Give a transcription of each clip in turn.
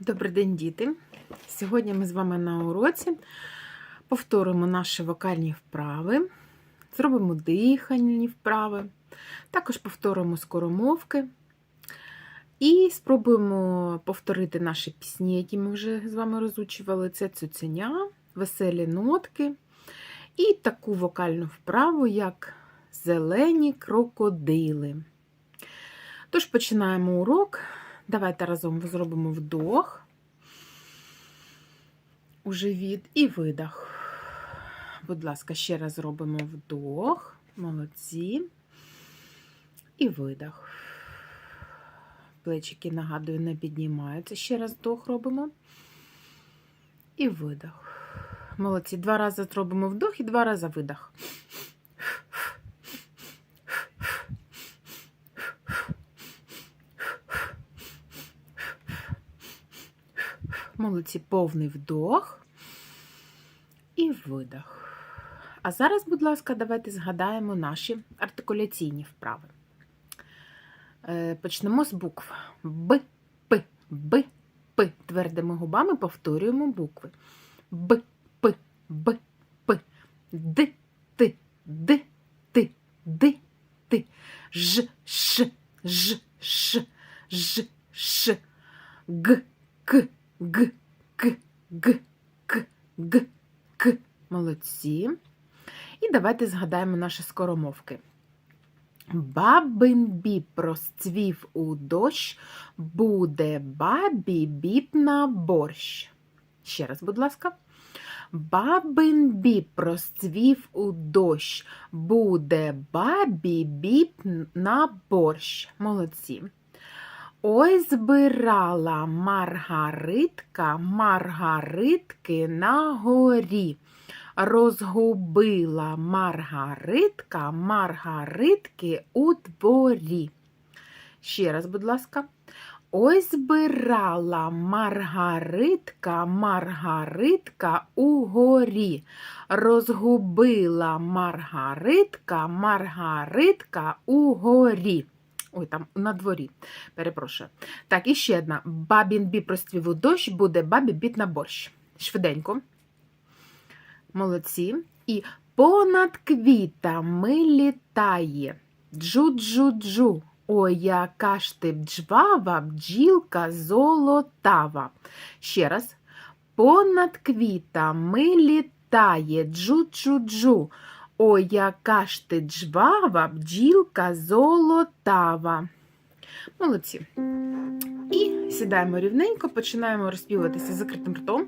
Добрий день, діти! Сьогодні ми з вами на уроці повторимо наші вокальні вправи, зробимо дихальні вправи, також повторимо скоромовки і спробуємо повторити наші пісні, які ми вже з вами розучували. Це цуценя, веселі нотки і таку вокальну вправу, як зелені крокодили. Тож починаємо урок. Давайте разом зробимо вдох у живіт і видох. Будь ласка, ще раз зробимо вдох. Молодці. І видох. Плечики, нагадую, не піднімаються. Ще раз вдох робимо. І видох. Молодці. Два рази зробимо вдох і два рази видох. Молодці, повний вдох і видох. А зараз, будь ласка, давайте згадаємо наші артикуляційні вправи. Е, Почнемо з букв Б, П, Б, П. Твердими губами повторюємо букви. Б, П, Б, П, Д, Т, Д, Т, Д, Т, Ж, Ш, Ж, Ш, Ж, Ш, Г, К, Г, К, Г, К, Г, К. Молодці. І давайте згадаємо наші скоромовки. Бабин біб розцвів у дощ, буде бабі біб на борщ. Ще раз, будь ласка. Бабин біб розцвів у дощ, буде бабі біб на борщ. Молодці. Ой збирала маргаритка маргаритки на горі. Розгубила маргаритка маргаритки у дворі. Ще раз, будь ласка. Ой збирала маргаритка маргаритка у горі. Розгубила маргаритка маргаритка у горі. Ой, там на дворі, перепрошую. Так, і ще одна. Бабін бі прострів у дощ, буде бабі біт на борщ. Швиденько. Молодці. І понад квітами літає. Джу-джу-джу. Ой, яка ж ти бджвава, бджілка золотава. Ще раз. Понад квітами літає. Джу-джу-джу. Ой, яка ж ти джвава, бджілка золотава. Молодці. І сідаємо рівненько, починаємо розпіватися закритим ртом.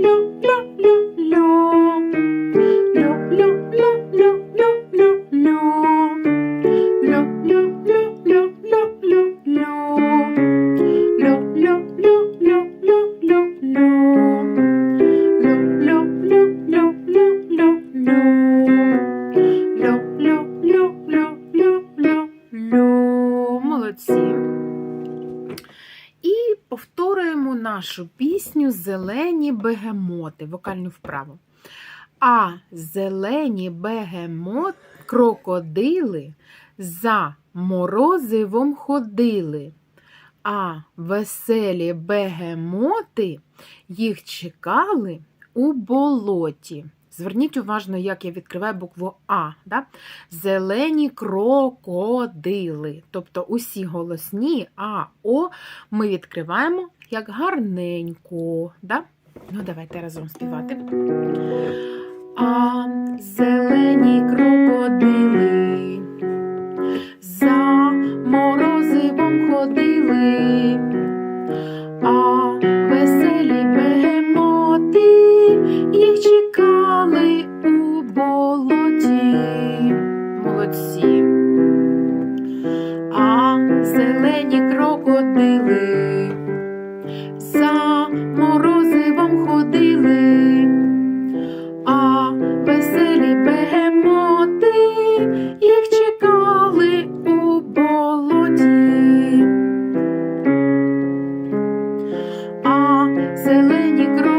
plum, plum. Повторюємо нашу пісню Зелені бегемоти, вокальну вправу. А зелені бегемот, крокодили за морозивом ходили. А веселі бегемоти їх чекали у болоті. Зверніть уважно, як я відкриваю букву А. Да? Зелені крокодили. Тобто усі голосні А, О ми відкриваємо як гарненько. Да? Ну, давайте разом співати. А зелені крокодили за морозивом ходили, а веселі бегемоти їх чекали у болоті. Молодці. А зелені крокодили за морозивом ходили, а веселі бегемоти їх чекали у болоті. А зелені крокодили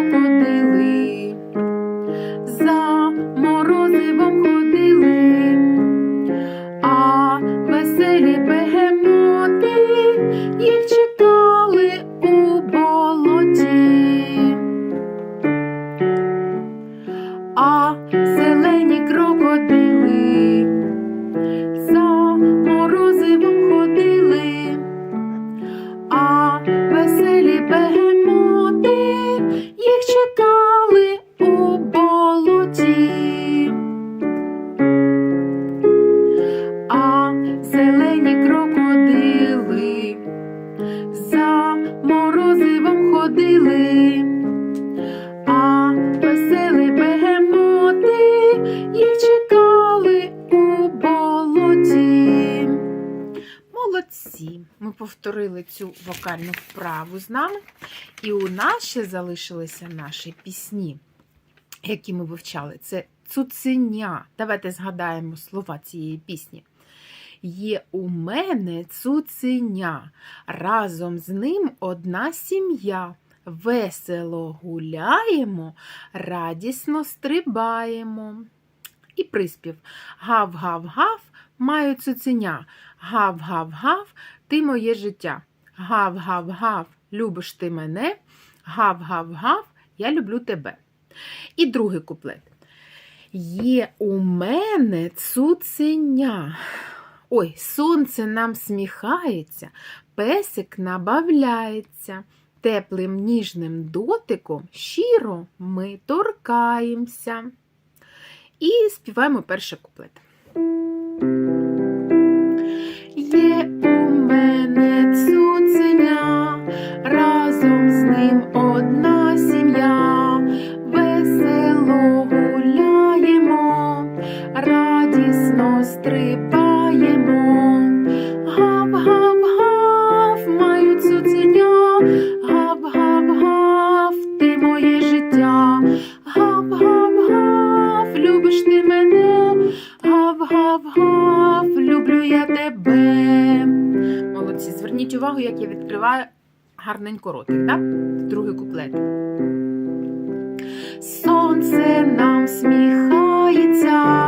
повторили цю вокальну вправу з нами, і у нас ще залишилися наші пісні, які ми вивчали. Це цуценя. Давайте згадаємо слова цієї пісні. Є у мене цуценя, разом з ним одна сім'я. Весело гуляємо, радісно стрибаємо. І приспів Гав-гав-гав, маю цуценя. Гав-гав-гав, ти моє життя. Гав-гав-гав, любиш ти мене. Гав-гав-гав, я люблю тебе. І другий куплет. Є у мене цуценя. Ой, сонце нам сміхається, песик набавляється. Теплим ніжним дотиком щиро ми торкаємося. І співаємо перший куплет. Радісно стрибаємо. Гав-гав-гав, маю цуценя, гав-гав-гав, ти моє життя. Гав-гав-гав, любиш ти мене, гав-гав-гав, люблю я тебе. Молодці, зверніть увагу, як я відкриваю гарненько ротик, так? Другий куплет. Сонце нам сміхається,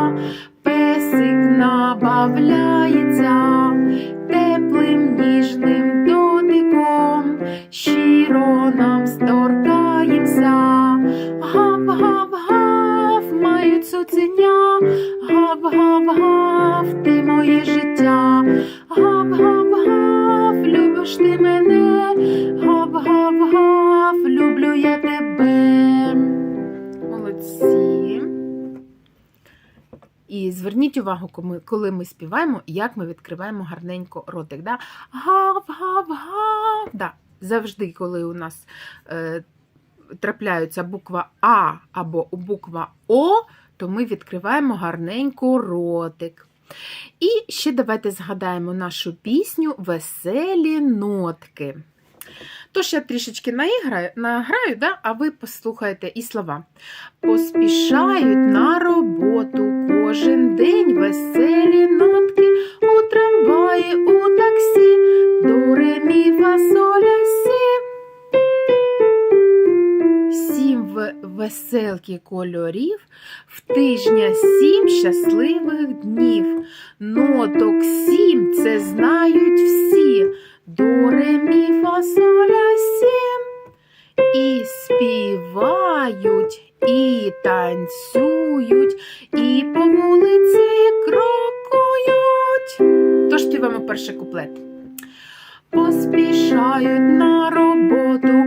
мене, гав-гав-гав, люблю я тебе. Молодці. І зверніть увагу, коли- ми співаємо, як ми відкриваємо гарненько ротик. Да? Гав-гав-гав. Да. Завжди, коли у нас е, трапляється буква А або буква О, то ми відкриваємо гарненько ротик. І ще давайте згадаємо нашу пісню Веселі нотки. Тож я трішечки наіграю, награю, да? а ви послухаєте і слова. Поспішають на роботу кожен день веселі нотки у трамваї, у таксі, до ремі фасоля сім. Сім веселки кольорів, в тижня сім щасливих днів. Ноток сім це знають всі. До ре мі фа соль ля сім. І співають, і танцюють, і по вулиці крокують. Тож співаємо перший куплет. Поспішають на роботу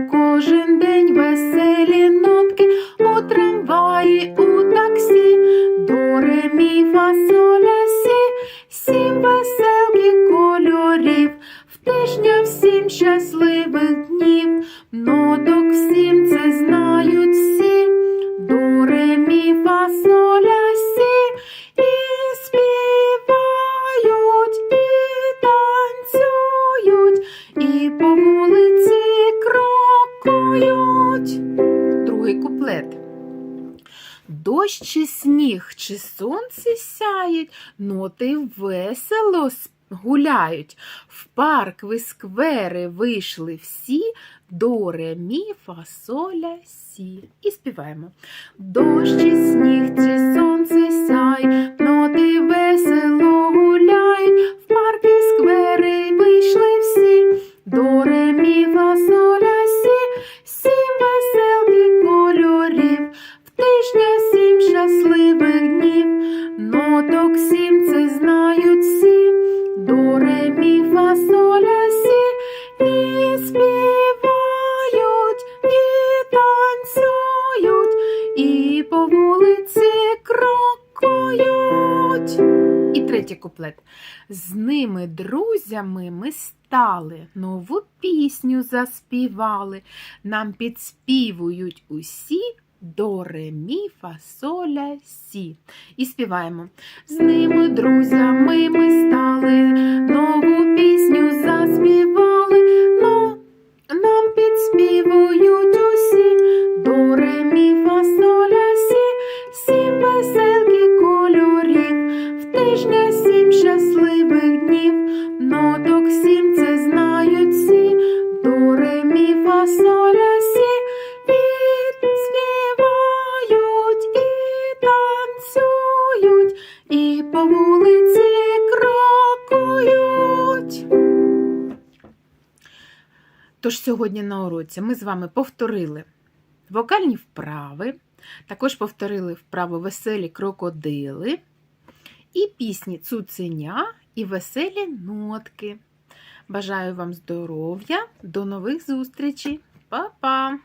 Дощ сніг, чи сонце сяють, ноти весело гуляють. В парк ви сквери вийшли всі, до ре мі фа соль сі. І співаємо. Дощ чи сніг, чи сонце і по вулиці крокують. І третій куплет. З ними друзями ми стали, нову пісню заспівали. Нам підспівують усі до ре мі фа соль ля сі. І співаємо. З ними друзями ми стали, нову пісню заспівали. Вулиці крокують. Тож сьогодні на уроці ми з вами повторили вокальні вправи, також повторили вправо веселі крокодили і пісні цуценя і веселі нотки. Бажаю вам здоров'я, до нових зустрічей. Па-па!